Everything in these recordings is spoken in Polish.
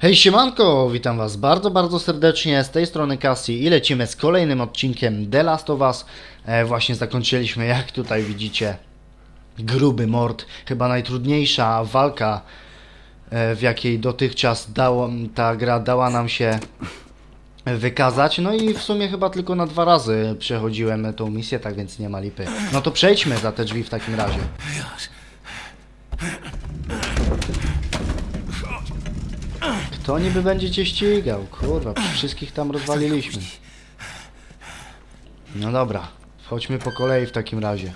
Hej siemanko, witam was bardzo, bardzo serdecznie, z tej strony Cassie i lecimy z kolejnym odcinkiem The Last of Us. E, właśnie zakończyliśmy, jak tutaj widzicie, gruby mord, chyba najtrudniejsza walka, e, w jakiej dotychczas dało, ta gra dała nam się wykazać. No i w sumie chyba tylko na dwa razy przechodziłem tą misję, tak więc nie ma lipy. No to przejdźmy za te drzwi w takim razie. Kto niby będzie cię ścigał? Kurwa, wszystkich tam rozwaliliśmy. No dobra, wchodźmy po kolei w takim razie.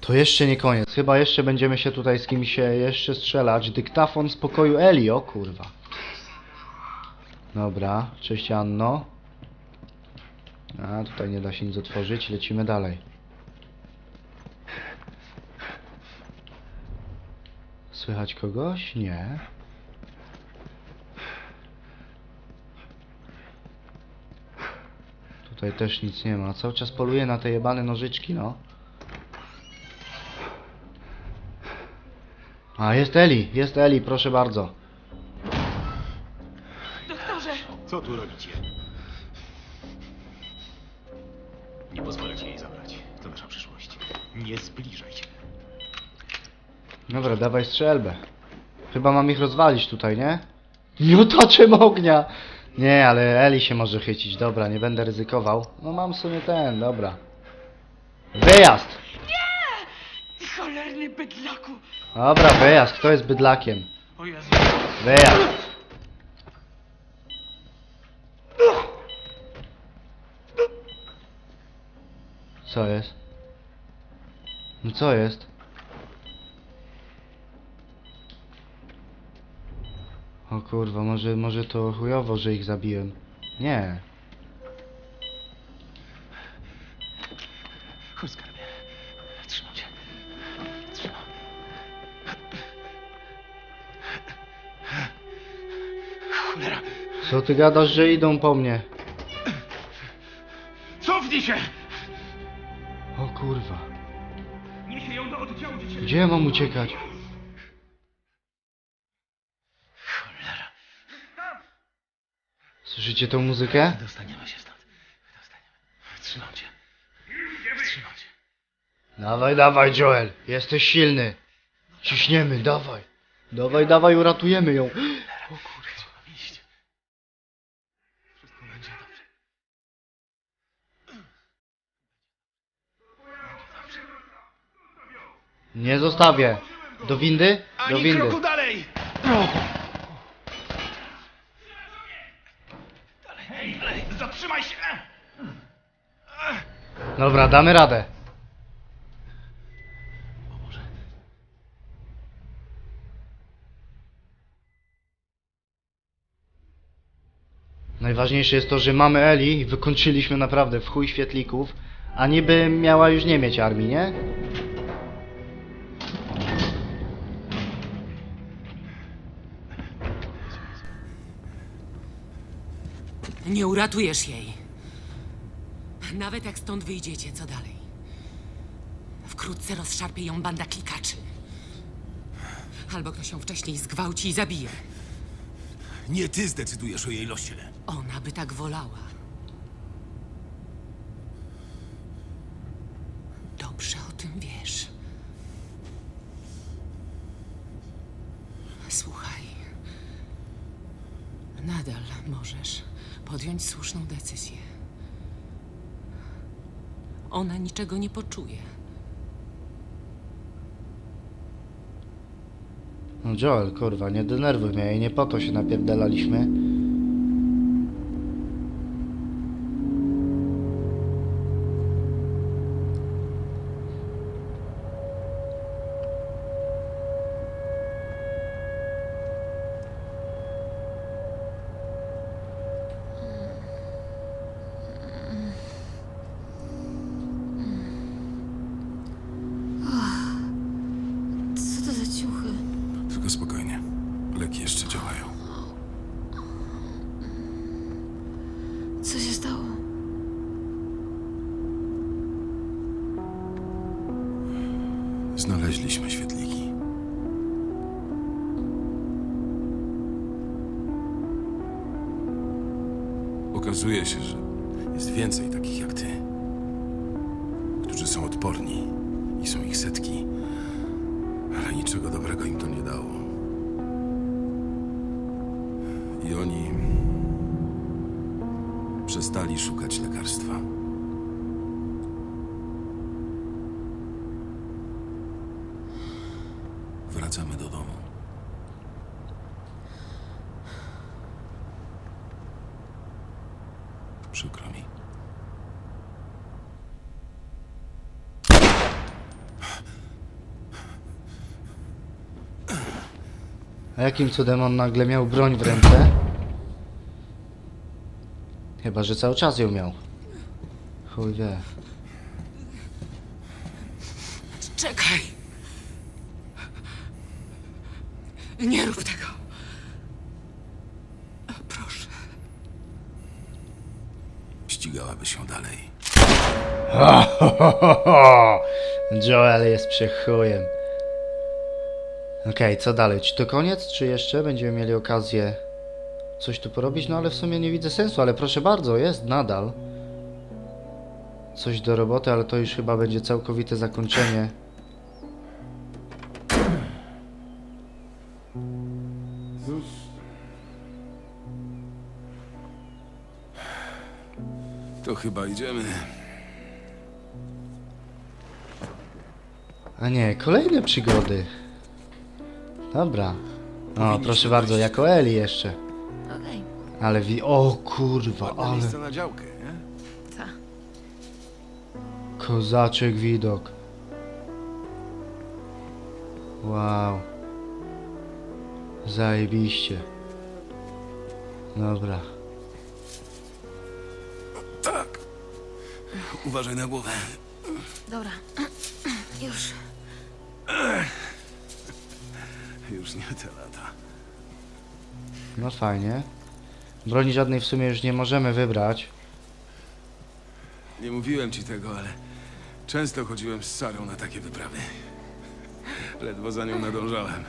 To jeszcze nie koniec. Chyba jeszcze będziemy się tutaj z kimś się jeszcze strzelać. Dyktafon z pokoju Eli, o kurwa. Dobra, cześć Anno. A, tutaj nie da się nic otworzyć, lecimy dalej. Słychać kogoś? Nie. Tutaj też nic nie ma. Cały czas poluję na te jebane nożyczki, no. A, jest Eli, jest Eli, proszę bardzo. Doktorze, Co tu robicie? Nie pozwolę ci jej zabrać. To nasza przyszłość. Nie zbliżaj się. Dobra, dawaj strzelbę. Chyba mam ich rozwalić tutaj, nie? Miotaczem ognia! Nie, ale Eli się może chycić. Dobra, nie będę ryzykował. No mam w sumie ten, dobra. Wyjazd! ty cholerny bydlaku! Dobra, wyjazd. Kto jest bydlakiem? O Jezu, Wyjazd! Co jest? No co jest? O kurwa, może, może to chujowo, że ich zabiłem. Nie. Chodź, skarbie. Trzymam cię. Trzymam. Cholera. Co ty gadasz, że idą po mnie? Cofnij się! O kurwa. Gdzie ja mam uciekać? Słyszycie tą muzykę? Dostaniemy się stąd. Dostaniemy. Trzymam cię. Trzymam cię. Dawaj, dawaj, Joel. Jesteś silny. Ciśniemy, dawaj. Dawaj, dawaj, uratujemy ją. O kurwa. Trzeba iść. Wszystko będzie dobrze. Nie zostawię. Do windy? Do Ani windy. kroku dalej! Dalej, dalej. Zatrzymaj się! Dobra, damy radę. Najważniejsze jest to, że mamy Eli i wykończyliśmy naprawdę w chuj świetlików, a niby miała już nie mieć armii, nie? nie uratujesz jej. Nawet jak stąd wyjdziecie, co dalej? Wkrótce rozszarpie ją banda klikaczy. Albo ktoś ją wcześniej zgwałci i zabije. Nie ty zdecydujesz o jej losie. Ona by tak wolała. Dobrze o tym wiesz. Słuchaj. Nadal możesz podjąć słuszną decyzję. Ona niczego nie poczuje. No Joel, kurwa, nie denerwuj mnie i nie po to się napierdalaliśmy. Więcej takich jak ty, którzy są odporni i są ich setki, ale niczego dobrego im to nie dało. I oni przestali szukać lekarstwa. Wracamy do domu. Przykro mi. A jakim cudem on nagle miał broń w ręce? Chyba, że cały czas ją miał. Chuj wie. Czekaj! Nie rób tego! Proszę. Ścigałaby się dalej. Joel jest przechujem. Okej, co dalej? Czy to koniec, czy jeszcze będziemy mieli okazję coś tu porobić? No ale w sumie nie widzę sensu, ale proszę bardzo, jest nadal. Coś do roboty, ale to już chyba będzie całkowite zakończenie. To chyba idziemy. A nie, kolejne przygody. Dobra. O, proszę bardzo, jako Eli jeszcze. Okej. Ale wi... O kurwa, ale... Miejsce na działkę, nie? Ta. Kozaczek widok. Wow. Zajebiście. Dobra. Tak. Uważaj na głowę. Dobra. Już. Już nie te lata. No fajnie. Broni żadnej w sumie już nie możemy wybrać. Nie mówiłem ci tego, ale często chodziłem z Sarą na takie wyprawy. Ledwo za nią nadążałem.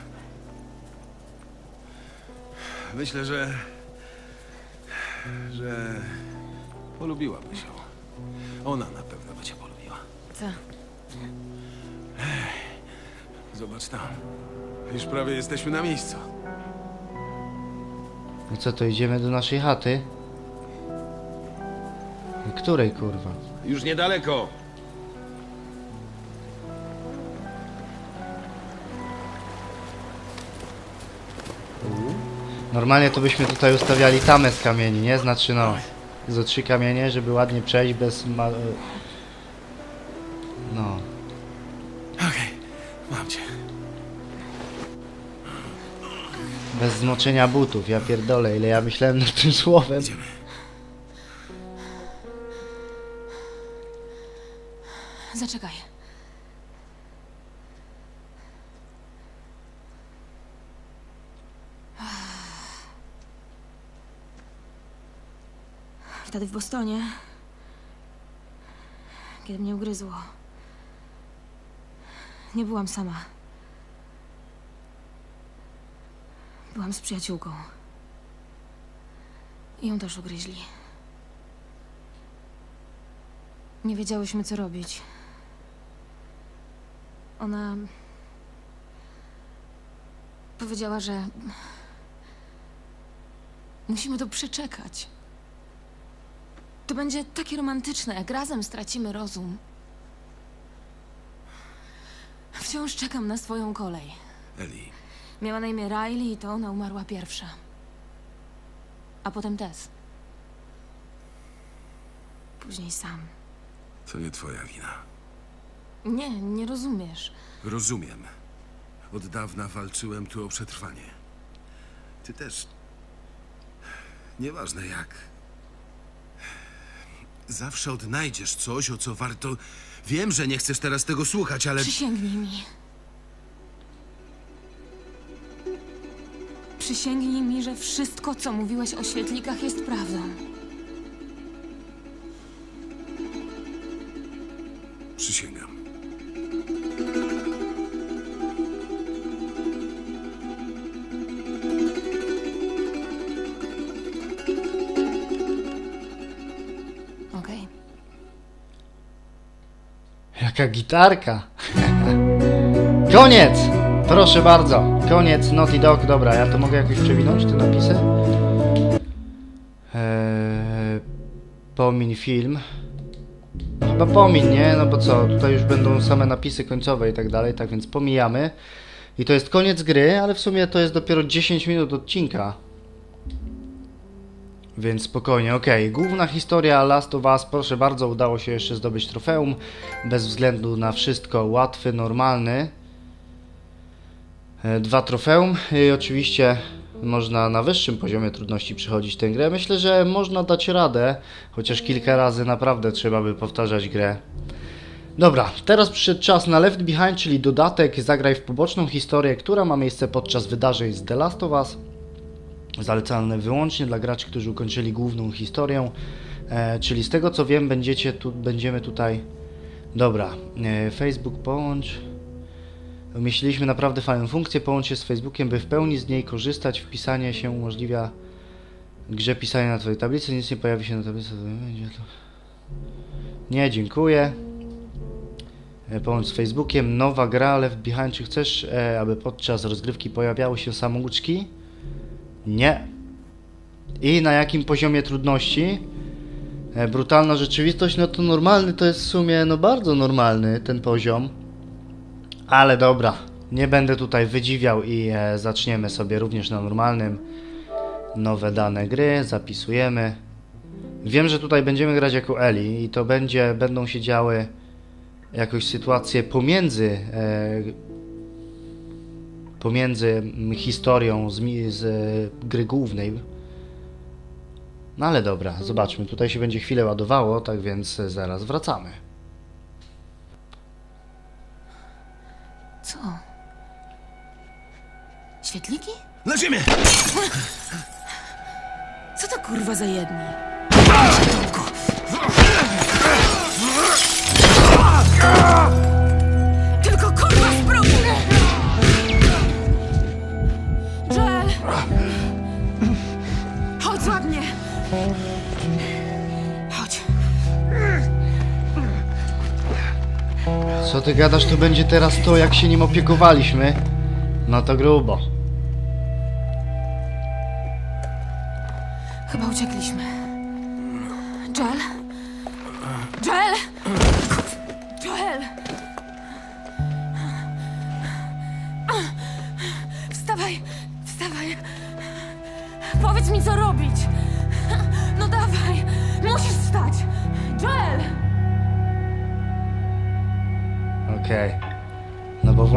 Myślę, że. że. polubiłabyś ją. Ona na pewno by cię polubiła. Ta. Zobacz tam. Już prawie jesteśmy na miejscu. I co to, idziemy do naszej chaty? Której kurwa? Już niedaleko. Normalnie to byśmy tutaj ustawiali tamę z kamieni, nie? Znaczy no, zo trzy kamienie, żeby ładnie przejść bez ma... Bez zmoczenia butów, ja pierdolę, ile ja myślałem nad tym słowem. Idziemy. Zaczekaj. Wtedy w Bostonie, kiedy mnie ugryzło, nie byłam sama. Byłam z przyjaciółką. I ją też ugryźli. Nie wiedziałyśmy, co robić. Ona powiedziała, że musimy to przeczekać. To będzie takie romantyczne, jak razem stracimy rozum. Wciąż czekam na swoją kolej. Eli, Miała na imię Riley i to ona umarła pierwsza. A potem Tess. Później sam. to nie twoja wina. Nie, nie rozumiesz. Rozumiem. Od dawna walczyłem tu o przetrwanie. Ty też. Nieważne jak. Zawsze odnajdziesz coś, o co warto. Wiem, że nie chcesz teraz tego słuchać, ale. Przysięgnij mi. Przysięgnij mi, że wszystko, co mówiłeś o świetlikach, jest prawdą. Przysięgam. Okej. Jaka gitarka. Koniec! Proszę bardzo. Koniec Naughty Dog. Dobra, ja to mogę jakoś przewinąć, te napisy? Eee, pomiń film. Chyba pomiń, nie? No bo co, tutaj już będą same napisy końcowe i tak dalej, tak więc pomijamy. I to jest koniec gry, ale w sumie to jest dopiero 10 minut odcinka. Więc spokojnie, okej. Główna historia Last of Us, proszę bardzo, udało się jeszcze zdobyć trofeum. Bez względu na wszystko, łatwy, normalny. E, Dwa trofeum i oczywiście można na wyższym poziomie trudności przechodzić tę grę. Myślę, że można dać radę, chociaż kilka razy naprawdę trzeba by powtarzać grę. Dobra, teraz przyszedł czas na Left Behind, czyli dodatek Zagraj w poboczną historię, która ma miejsce podczas wydarzeń z The Last of Us. Zalecane wyłącznie dla graczy, którzy ukończyli główną historię. E, czyli z tego co wiem, będziecie tu, będziemy tutaj. Dobra, e, Facebook połącz. Umieściliśmy naprawdę fajną funkcję. Połącz się z Facebookiem, by w pełni z niej korzystać. Wpisanie się umożliwia grze pisania na Twojej tablicy. Nic nie pojawi się na tablicy. Nie, dziękuję. E, Połącz z Facebookiem. Nowa gra Left Behind. Czy chcesz, e, aby podczas rozgrywki pojawiały się samouczki? Nie. I na jakim poziomie trudności? E, brutalna rzeczywistość, no to normalny to jest w sumie, no bardzo normalny ten poziom. Ale dobra, nie będę tutaj wydziwiał i e, zaczniemy sobie również na normalnym. Nowe dane gry, zapisujemy. Wiem, że tutaj będziemy grać jako Eli i to będzie, będą się działy jakoś sytuacje pomiędzy e, pomiędzy mm, historią z, z e, gry głównej. No ale dobra, zobaczmy. Tutaj się będzie chwilę ładowało, tak więc e, zaraz wracamy. Co? Świetliki? Na ziemię! Co to kurwa za jedni? Tylko Co ty gadasz, to będzie teraz to, jak się nim opiekowaliśmy? No to grubo. Chyba uciekliśmy. Joel?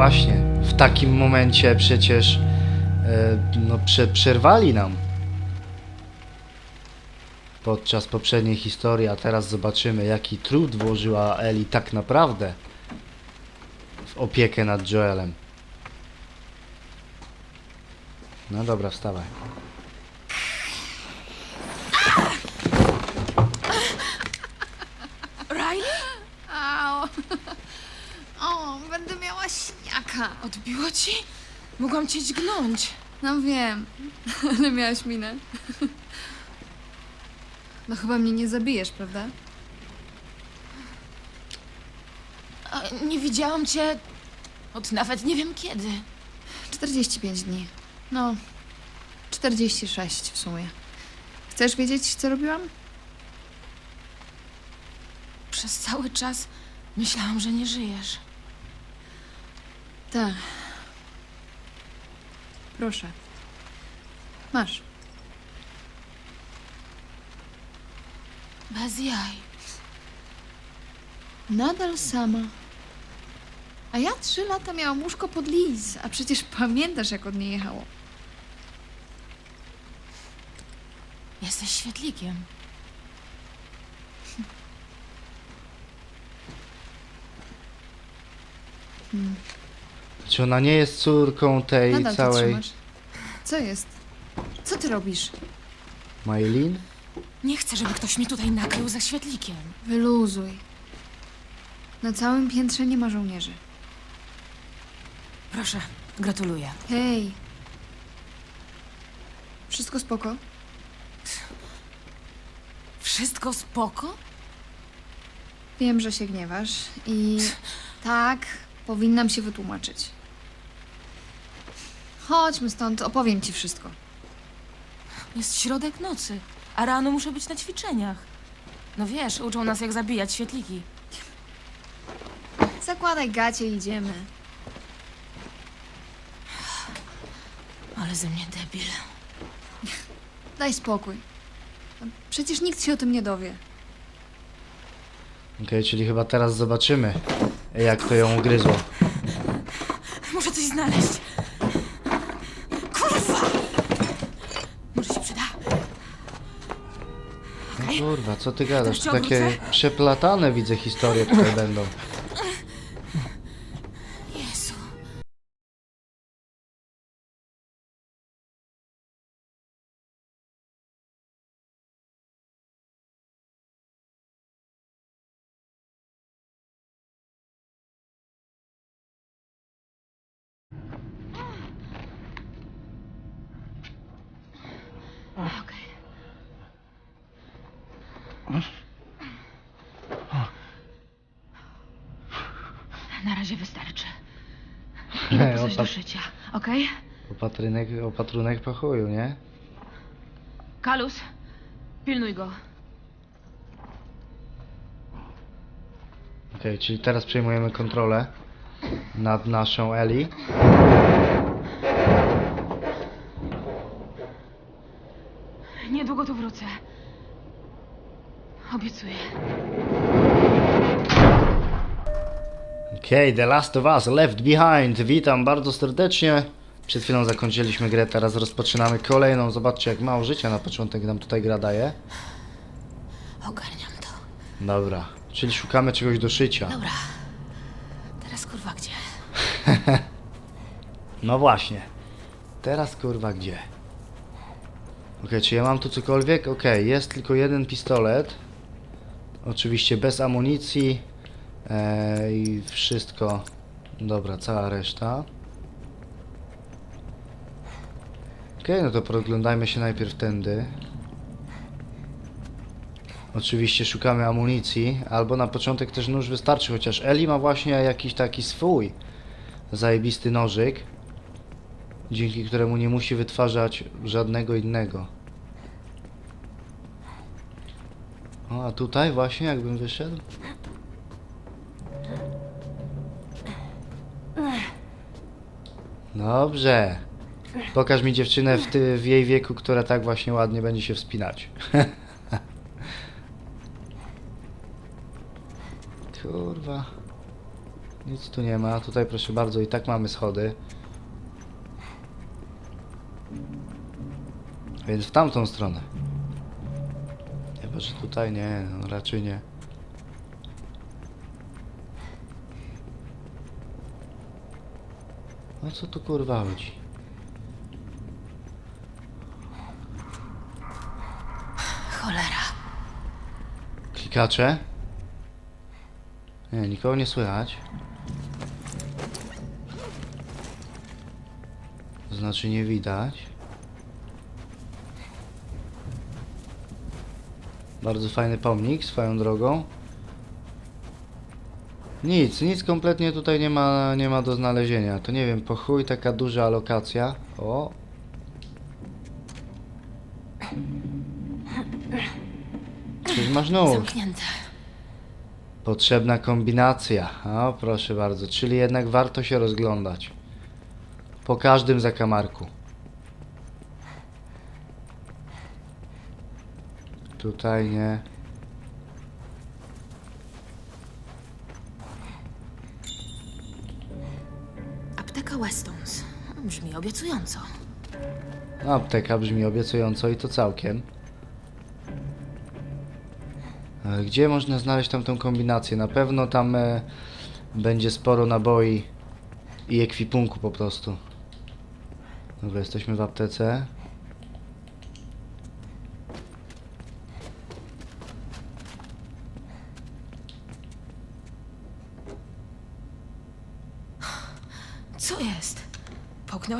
Właśnie, w takim momencie przecież e, no prze, przerwali nam podczas poprzedniej historii, a teraz zobaczymy jaki trud włożyła Eli tak naprawdę w opiekę nad Joelem. No dobra, wstawaj. Riley? Au. O, będę miała śniaka. Odbiło ci? Mogłam cię dźgnąć. No wiem, ale miałaś minę. No chyba mnie nie zabijesz, prawda? A, Nie widziałam cię od nawet nie wiem kiedy. 45 dni. No, 46 w sumie. Chcesz wiedzieć, co robiłam? Przez cały czas myślałam, że nie żyjesz. Tak. Proszę. Masz. Bez jaj. Nadal sama. A ja trzy lata miałam łóżko pod Liz, a przecież pamiętasz, jak od niej jechało. Jesteś świetlikiem. Czy ona nie jest córką tej Nadal to całej trzymasz. Co jest? Co ty robisz? Maylin? Nie chcę, żeby ktoś mi tutaj nakrył za świetlikiem. Wyluzuj. Na całym piętrze nie ma żołnierzy. Proszę, gratuluję. Hej. Wszystko spoko? Wszystko spoko? Wiem, że się gniewasz i tak, powinnam się wytłumaczyć. Chodźmy stąd, opowiem ci wszystko. Jest środek nocy, a rano muszę być na ćwiczeniach. No wiesz, uczą nas jak zabijać świetliki. Zakładaj gacie i idziemy. Ale ze mnie debil. Daj spokój. Przecież nikt się o tym nie dowie. Okej, czyli chyba teraz zobaczymy, jak to ją ugryzło. Muszę coś znaleźć. Kurwa! Może się przyda. No kurwa, co ty gadasz? Cię Takie obrócę? przeplatane widzę historie tutaj będą. Jezu. Okej. Na razie wystarczy. Idę po coś do Opat- szycia, okej? opatrynek, opatrunek po chuju, nie? Kalus, pilnuj go. Okej, czyli teraz przejmujemy kontrolę nad naszą Eli. Niedługo tu wrócę. Obiecuję. Okej, The Last of Us Left Behind. Witam bardzo serdecznie. Przed chwilą zakończyliśmy grę, teraz rozpoczynamy kolejną. Zobaczcie, jak mało życia na początek nam tutaj gra daje. Ogarniam to. Dobra, czyli szukamy czegoś do szycia. Dobra. Teraz kurwa gdzie? No właśnie. Teraz kurwa gdzie? Okej, czy ja mam tu cokolwiek? Okej, jest tylko jeden pistolet. Oczywiście bez amunicji. Eee, I wszystko. Dobra, cała reszta. Okej, no to podglądajmy się najpierw tędy. Oczywiście szukamy amunicji, albo na początek też nóż wystarczy, chociaż Eli ma właśnie jakiś taki swój zajebisty nożyk, dzięki któremu nie musi wytwarzać żadnego innego. O, a tutaj właśnie jakbym wyszedł? Dobrze. Pokaż mi dziewczynę w, ty, w jej wieku, która tak właśnie ładnie będzie się wspinać. Kurwa. Nic tu nie ma. Tutaj proszę bardzo i tak mamy schody. Więc w tamtą stronę. Że tutaj nie, no raczej nie. No co tu kurwa chodzi? Cholera. Klikacze? Nie, nikogo nie słychać. To znaczy nie widać. Bardzo fajny pomnik swoją drogą. Nic, nic kompletnie tutaj nie ma, nie ma do znalezienia. To nie wiem, po chuj taka duża alokacja. O! Czyż masz nóż? Zamknięte. Potrzebna kombinacja. O, proszę bardzo. Czyli jednak warto się rozglądać. Po każdym zakamarku. Tutaj nie. Apteka Westons. Brzmi obiecująco. Apteka brzmi obiecująco i to całkiem. Gdzie można znaleźć tam tą kombinację? Na pewno tam e, będzie sporo naboi i ekwipunku po prostu. Dobra, jesteśmy w aptece.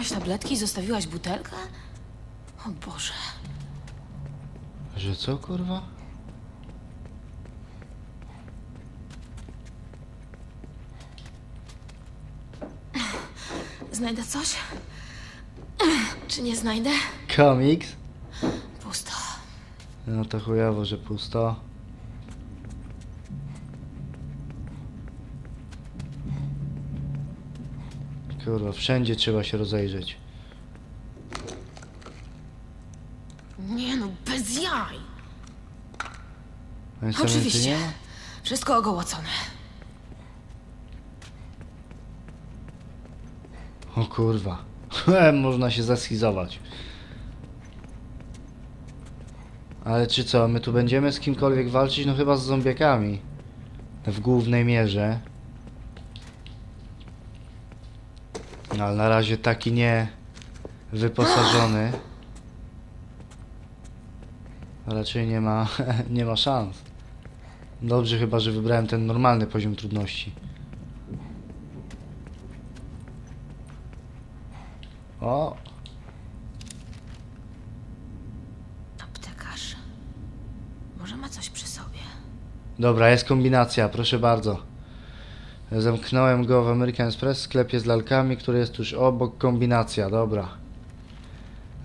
Wzięłaś tabletki i zostawiłaś butelkę? O Boże. Że co, kurwa? Znajdę coś? Czy nie znajdę? Komiks? Pusto. No to chujowo, że pusto. Kurwa, wszędzie trzeba się rozejrzeć. Nie no, bez jaj. Oczywiście. Wszystko ogołocone. O kurwa. Można się zaschizować. Ale czy co, my tu będziemy z kimkolwiek walczyć? No chyba z zombiakami. W głównej mierze. No ale na razie taki nie wyposażony. Raczej nie ma, nie ma szans. Dobrze chyba, że wybrałem ten normalny poziom trudności. O, Aptekarz. Może ma coś przy sobie. Dobra, jest kombinacja, proszę bardzo. Zamknąłem go w American Express, sklepie z lalkami, który jest tuż obok. Kombinacja, dobra.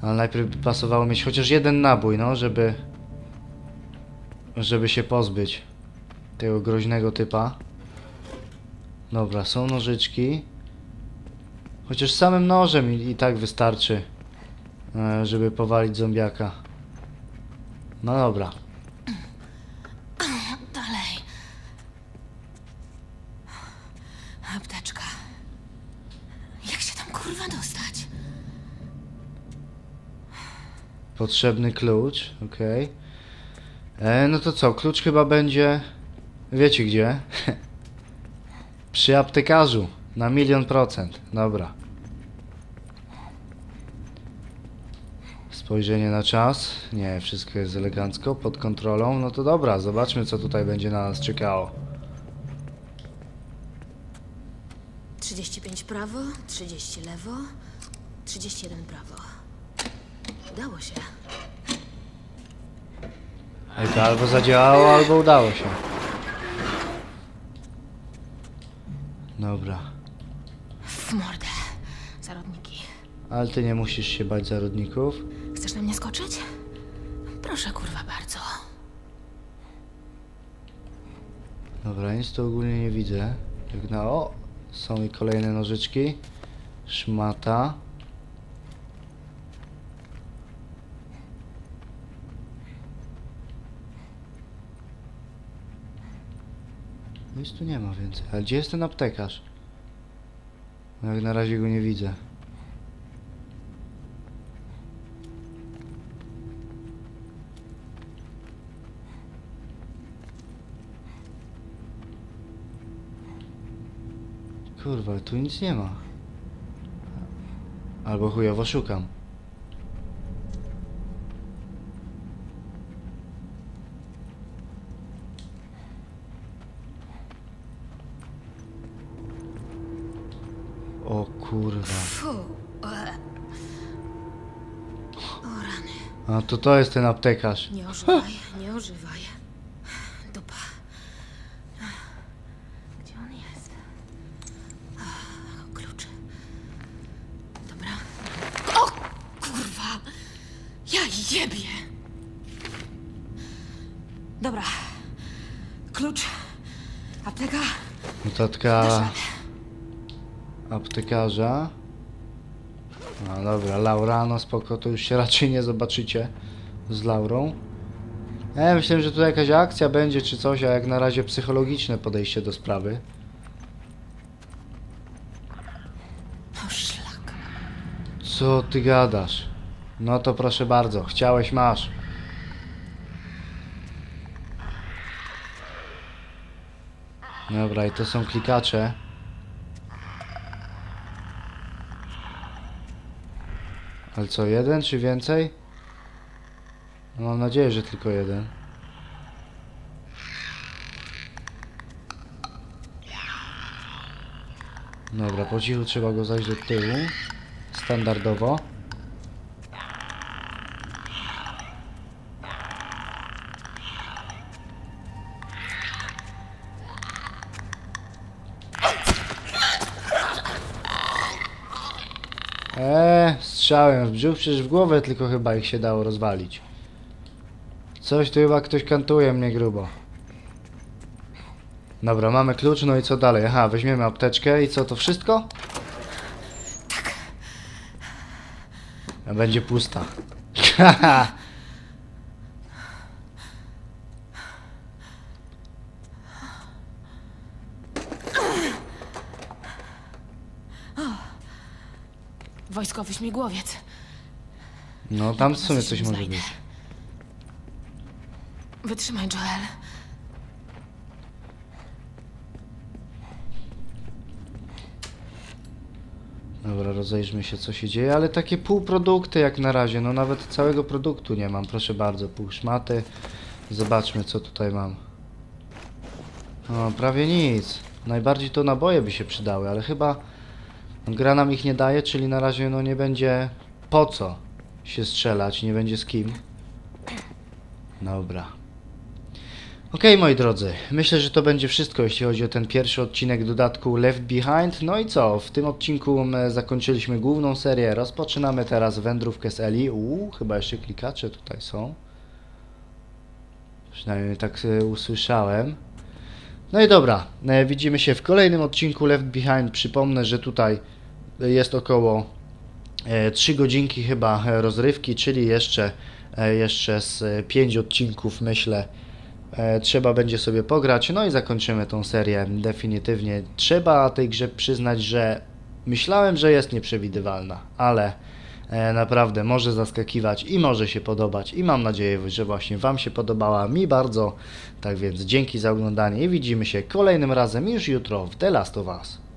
Ale najpierw pasowało mieć chociaż jeden nabój, no, żeby... Żeby się pozbyć tego groźnego typa. Dobra, są nożyczki. Chociaż samym nożem i, i tak wystarczy, e, żeby powalić zombiaka. No dobra. Dalej. Apteczka. Jak się tam kurwa dostać? Potrzebny klucz, okej. E, No to co, klucz chyba będzie... Wiecie gdzie? Przy aptekarzu. Na milion procent. Dobra. Spojrzenie na czas. Nie, wszystko jest elegancko, pod kontrolą. No to dobra, zobaczmy co tutaj będzie na nas czekało. 35 prawo, 30 lewo, 31 prawo. Udało się. Ej, to albo zadziałało, albo udało się. Dobra. W mordę. Zarodniki. Ale ty nie musisz się bać zarodników. Chcesz na mnie skoczyć? Proszę, kurwa, bardzo. Dobra, nic tu ogólnie nie widzę. Jak na o, są i kolejne nożyczki. Szmata. Nic tu nie ma więcej. Ale gdzie jest ten aptekarz? No Jak na razie go nie widzę. Kurwa, tu nic nie ma. Albo chujowo szukam. O kurwa. Fu. e. O rany. A to to jest ten aptekarz. Nie ożywaj, nie ożywaj. Dupa. Gdzie on jest? Klucz. Dobra. O kurwa! Ja jebie! Dobra. Klucz. Apteka. Notatka Dasz radę. Aptekarza. No dobra, Laura, no spoko, to już się raczej nie zobaczycie z Laurą. Ja myślałem, że tu jakaś akcja będzie czy coś, a jak na razie psychologiczne podejście do sprawy. O szlak. Co ty gadasz? No to proszę bardzo, chciałeś, masz. Dobra, i to są klikacze. Ale co, jeden czy więcej? No, mam nadzieję, że tylko jeden. Dobra, po cichu trzeba go zajść do tyłu. Standardowo. Strzałem w brzuch, przecież w głowę tylko chyba ich się dało rozwalić. Coś tu chyba ktoś kantuje mnie grubo. Dobra, mamy klucz, no i co dalej? Aha, weźmiemy apteczkę i co, to wszystko? Tak. Będzie pusta. Śmigłowiec. No tam w sumie Coś może być. Wytrzymaj, Joel. Dobra, rozejrzmy się co się dzieje, ale takie półprodukty jak na razie, no nawet całego produktu nie mam, proszę bardzo, pół szmaty. Zobaczmy co tutaj mam. O, prawie nic. Najbardziej to naboje by się przydały, ale chyba gra nam ich nie daje, czyli na razie no nie będzie po co się strzelać, nie będzie z kim. Dobra. Okej, moi drodzy, myślę, że to będzie wszystko, jeśli chodzi o ten pierwszy odcinek dodatku Left Behind. No i co? W tym odcinku m, zakończyliśmy główną serię. Rozpoczynamy teraz wędrówkę z Eli. Uuu, chyba jeszcze klikacze tutaj są. Przynajmniej tak e, usłyszałem. No i dobra, e, widzimy się w kolejnym odcinku Left Behind. Przypomnę, że tutaj jest około e, 3 godzinki chyba e, rozrywki, czyli jeszcze, e, jeszcze z 5 odcinków myślę e, trzeba będzie sobie pograć, no i zakończymy tą serię definitywnie. Trzeba tej grze przyznać, że myślałem, że jest nieprzewidywalna, ale e, naprawdę może zaskakiwać i może się podobać i mam nadzieję, że właśnie Wam się podobała, mi bardzo. Tak więc dzięki za oglądanie i widzimy się kolejnym razem już jutro w The Last of Us.